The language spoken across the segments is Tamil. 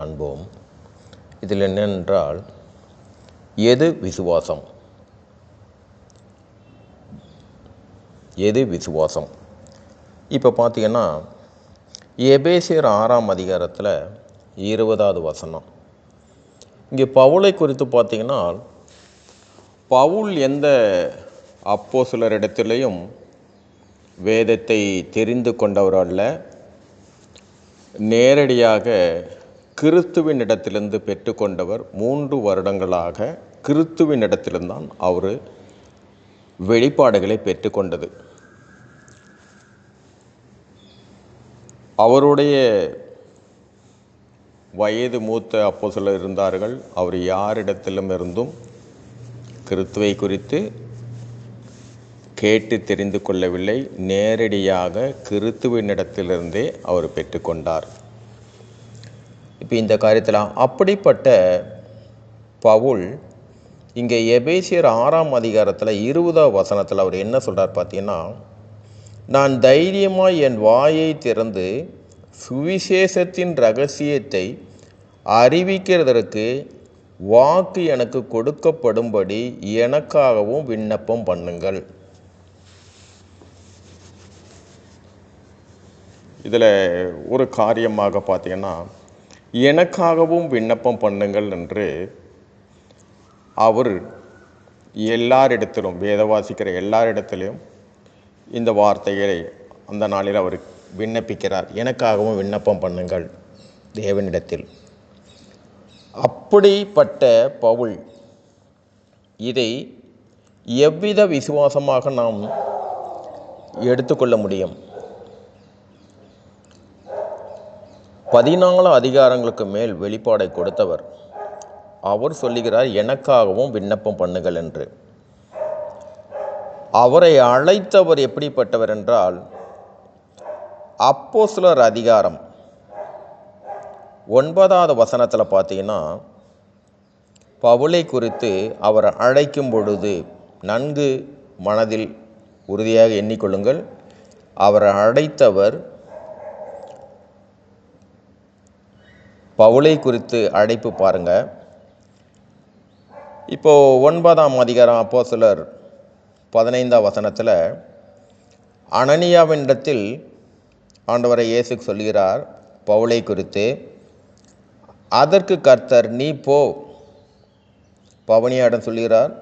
காண்போம் இதில் என்னென்றால் எது விசுவாசம்? எது விசுவாசம்? இப்போ பார்த்தீங்கன்னா எபேசியர் ஆறாம் அதிகாரத்தில் இருபதாவது வசனம். இங்கே பவுலை குறித்து பார்த்தீங்கன்னா பவுல் எந்த அப்போ சிலரிடத்திலையும் வேதத்தை தெரிந்து கொண்டவர் அல்ல நேரடியாக கிறிஸ்துவின் இடத்திலிருந்து பெற்றுக்கொண்டவர் மூன்று வருடங்களாக கிறிஸ்துவின் இடத்திலிருந்தான் அவர் வெளிப்பாடுகளை பெற்றுக்கொண்டது. அவருடைய வயது மூத்த அப்போ சிலர் இருந்தார்கள். அவர் யாரிடத்திலும் இருந்தும் கிறித்துவை குறித்து கேட்டு தெரிந்து கொள்ளவில்லை. நேரடியாக கிறித்துவினிடத்திலிருந்தே அவர் பெற்றுக்கொண்டார். இப்போ இந்த காரியத்தில் அப்படிப்பட்ட பவுல் இங்கே எபேசியர் ஆறாம் அதிகாரத்தில் இருபதாம் வசனத்தில் அவர் என்ன சொல்கிறார் பார்த்தீங்கன்னா நான் தைரியமாக என் வாயை திறந்து சுவிசேஷத்தின் ரகசியத்தை அறிவிக்கிறதற்கு வாக்கு எனக்கு கொடுக்கப்படும்படி எனக்காகவும் விண்ணப்பம் பண்ணுங்கள். இதில் ஒரு காரியமாக பார்த்தீங்கன்னா எனக்காகவும் விண்ணப்பம் பண்ணுங்கள் என்று அவர் எல்லாரிடத்திலும் வேதவாசிக்கிற எல்லாரிடத்திலும் இந்த வார்த்தைகளை அந்த நாளில் அவர் விண்ணப்பிக்கிறார். எனக்காகவும் விண்ணப்பம் பண்ணுங்கள் தேவனிடத்தில். அப்படிப்பட்ட பவுல் இதை எவ்வித விசுவாசமாக நாம் எடுத்துக்கொள்ள முடியும்? பதினாலு அதிகாரங்களுக்கு மேல் வெளிப்பாடை கொடுத்தவர். அவர் சொல்லுகிறார் எனக்காகவும் விண்ணப்பம் பண்ணுங்கள் என்று. அவரை அழைத்தவர் எப்படிப்பட்டவர் என்றால் அப்போ சிலர் அதிகாரம் ஒன்பதாவது வசனத்தில் பார்த்தீங்கன்னா பவுலை குறித்து அவர் அழைக்கும் பொழுது நன்கு மனதில் உறுதியாக எண்ணிக்கொள்ளுங்கள். அவரை அழைத்தவர் பவுலை குறித்து அழைப்பு பாருங்க. இப்போ ஒன்பதாம் அதிகாரம் அப்போ சிலர் பதினைந்தாம் வசனத்தில் அனனியாவினிடத்தில் ஆண்டவரை இயேசு சொல்கிறார் பவுலை குறித்து அதற்கு கர்த்தர் நீ போ. பவனியாவிடம் சொல்கிறார்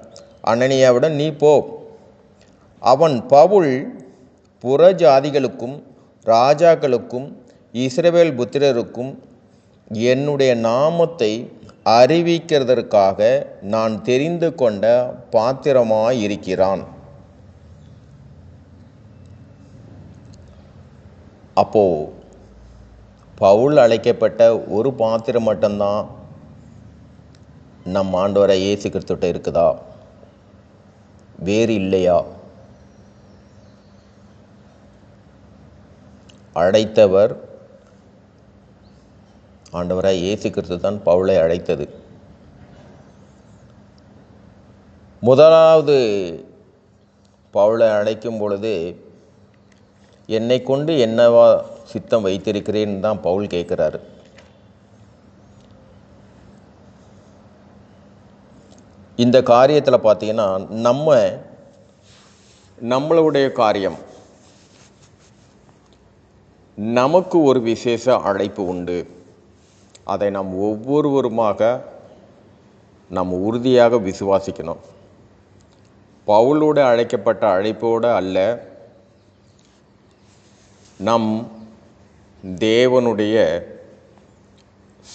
அனனியாவிடம் நீ போ. அவன் பவுல் புற ஜாதிகளுக்கும் ராஜாக்களுக்கும் இஸ்ரவேல் புத்திரருக்கும் என்னுடைய நாமத்தை அறிவிக்கிறதற்காக நான் தெரிந்து கொண்ட பாத்திரமாயிருக்கிறான். அப்போ பவுல் அழைக்கப்பட்ட ஒரு பாத்திரம் மட்டும்தான் நம் ஆண்டவரை இயேசு கிறிஸ்துட்ட இருக்குதா? வேறு இல்லையா? அழைத்தவர் ஆண்டவராய் இயேசு கிறிஸ்து தான் பவுலை அழைத்தது. முதலாவது பவுலை அழைக்கும் பொழுது என்னை கொண்டு என்னவா சித்தம் வைத்திருக்கிறேன்னு தான் பவுல் கேட்குறாரு. இந்த காரியத்தில் பார்த்தீங்கன்னா நம்ம நம்மளுடைய காரியம் நமக்கு ஒரு விசேஷ அழைப்பு உண்டு. அதை நாம் ஒவ்வொருவருமாக நாம் உறுதியாக விசுவாசிக்கணும். பவுலோடு அழைக்கப்பட்ட அழைப்போடு அல்ல நம் தேவனுடைய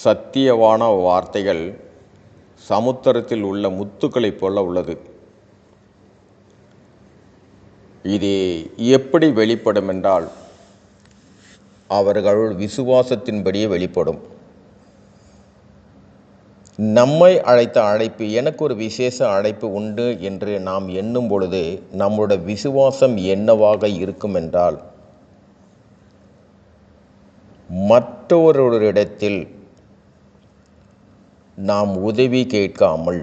சத்தியவான வார்த்தைகள் சமுத்திரத்தில் உள்ள முத்துக்களைப் போல உள்ளது. இது எப்படி வெளிப்படும் என்றால் அவர்கள் விசுவாசத்தின்படியே வெளிப்படும். நம்மை அழைத்த அழைப்பு எனக்கு ஒரு விசேஷ அழைப்பு உண்டு என்று நாம் எண்ணும் பொழுது நம்முடைய விசுவாசம் என்னவாக இருக்கும் என்றால் மற்றொருவரிடத்தில் நாம் உதவி கேட்காமல்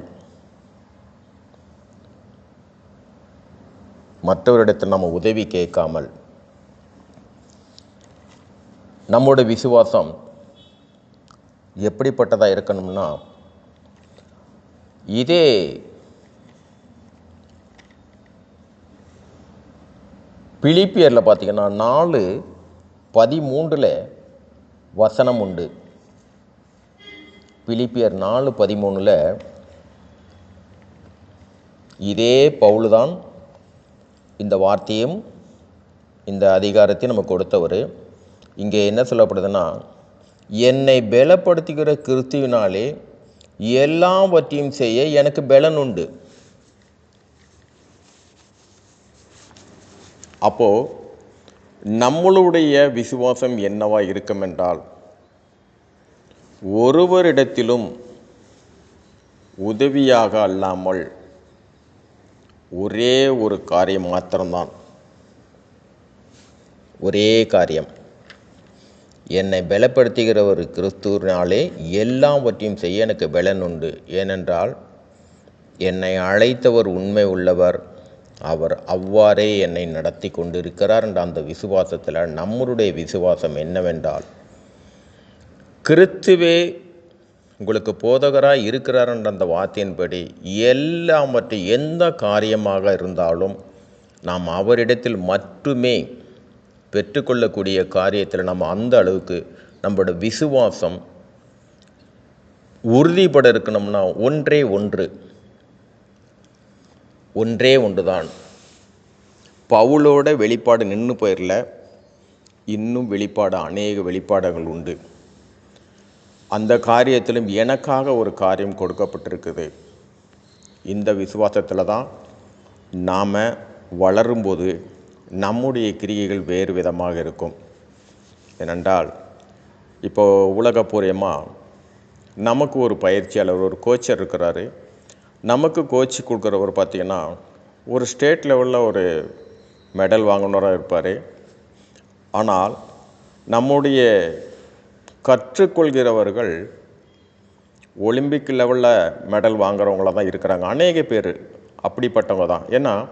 மற்றவரிடத்தில் நம்ம உதவி கேட்காமல் நம்முடைய விசுவாசம் எப்படிப்பட்டதாக இருக்கணும்னா இதே பிலிப்பியரில் பார்த்தீங்கன்னா நாலு பதிமூன்றில் வசனம் உண்டு. பிலிப்பியர் நாலு பதிமூணில் இதே பவுல் தான் இந்த வார்த்தையும் இந்த அதிகாரத்தையும் நம்ம கொடுத்தவர். இங்கே என்ன சொல்லப்படுதுன்னா என்னை பலப்படுத்துகிற கிறிஸ்துவினாலே எல்லாவற்றையும் செய்ய எனக்கு பலன் உண்டு. அப்போது நம்மளுடைய விசுவாசம் என்னவா இருக்கும் என்றால் ஒருவரிடத்திலும் உதவியாக அல்லாமல் ஒரே ஒரு காரியம் மாத்திரம்தான். ஒரே காரியம். என்னை பலப்படுத்துகிற ஒரு எல்லாவற்றையும் செய்ய எனக்கு பலன் உண்டு. ஏனென்றால் என்னை அழைத்தவர் உண்மை உள்ளவர். அவர் அவ்வாறே என்னை நடத்தி கொண்டிருக்கிறார் என்ற அந்த விசுவாசத்தில் நம்மளுடைய விசுவாசம் என்னவென்றால் கிறித்துவே உங்களுக்கு போதகராக இருக்கிறார் என்ற அந்த வார்த்தையின்படி எல்லாமற்ற எந்த காரியமாக இருந்தாலும் நாம் அவரிடத்தில் மட்டுமே பெற்றுக்கொள்ளக்கூடிய காரியத்தில் நம்ம அந்த அளவுக்கு நம்மளோட விசுவாசம் உறுதிப்பட இருக்கணும்னா ஒன்றே ஒன்று. ஒன்றே ஒன்று தான் பவுலோட வெளிப்பாடு நின்று போயிடல இன்னும் வெளிப்பாடு அநேக வெளிப்பாடுகள் உண்டு. அந்த காரியத்திலும் எனக்காக ஒரு காரியம் கொடுக்கப்பட்டிருக்குது. இந்த விசுவாசத்தில் தான் நாம் வளரும்போது நம்முடைய கிரியைகள் வேறு விதமாக இருக்கும். ஏனென்றால் இப்போ உலகப்பூர்வமாக நமக்கு ஒரு பயிற்சியாளர் ஒரு கோச்சர் இருக்கிறாரு. நமக்கு கோச் கொடுக்குறவர் பார்த்திங்கன்னா ஒரு ஸ்டேட் லெவலில் ஒரு மெடல் வாங்கினராக இருப்பார். ஆனால் நம்முடைய கற்றுக்கொள்கிறவர்கள் ஒலிம்பிக் லெவலில் மெடல் வாங்குறவங்கள தான் இருக்கிறாங்க. அநேக பேர் அப்படிப்பட்டவங்க தான். ஏன்னா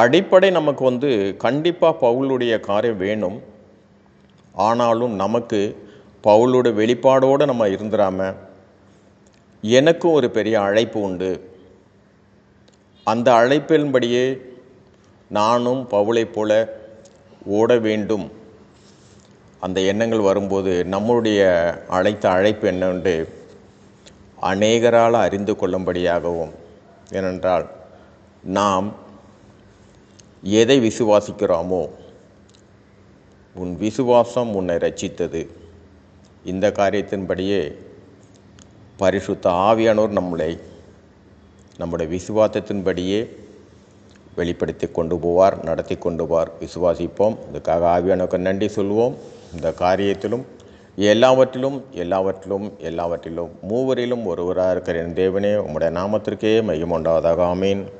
அடிப்படை நமக்கு வந்து கண்டிப்பாக பவுலுடைய காரியம் வேணும். ஆனாலும் நமக்கு பவுலோட வெளிப்பாடோடு நம்ம இருந்துடாமல் எனக்கும் ஒரு பெரிய அழைப்பு உண்டு. அந்த அழைப்பின்படியே நானும் பவுளைப் போல ஓட வேண்டும். அந்த எண்ணங்கள் வரும்போது நம்மளுடைய அழைத்த அழைப்பு என்னவென்று அநேகரால் அறிந்து கொள்ளும்படியாகவும். ஏனென்றால் நாம் எதை விசுவாசிக்கிறோமோ? உன் விசுவாசம் உன்னை ரட்சித்தது இந்த காரியத்தின்படியே பரிசுத்த ஆவியானோர் நம்மளை நம்முடைய விசுவாசத்தின்படியே வெளிப்படுத்தி கொண்டு போவார் நடத்தி கொண்டு போவார். விசுவாசிப்போம். இதுக்காக ஆவியானோருக்கு நன்றி சொல்வோம். இந்த காரியத்திலும் எல்லாவற்றிலும் எல்லாவற்றிலும் எல்லாவற்றிலும் மூவரிலும் ஒருவராக இருக்கிற என் தேவனே உம்முடைய நாமத்திற்கே மையம் உண்டாவதாக. ஆமீன்.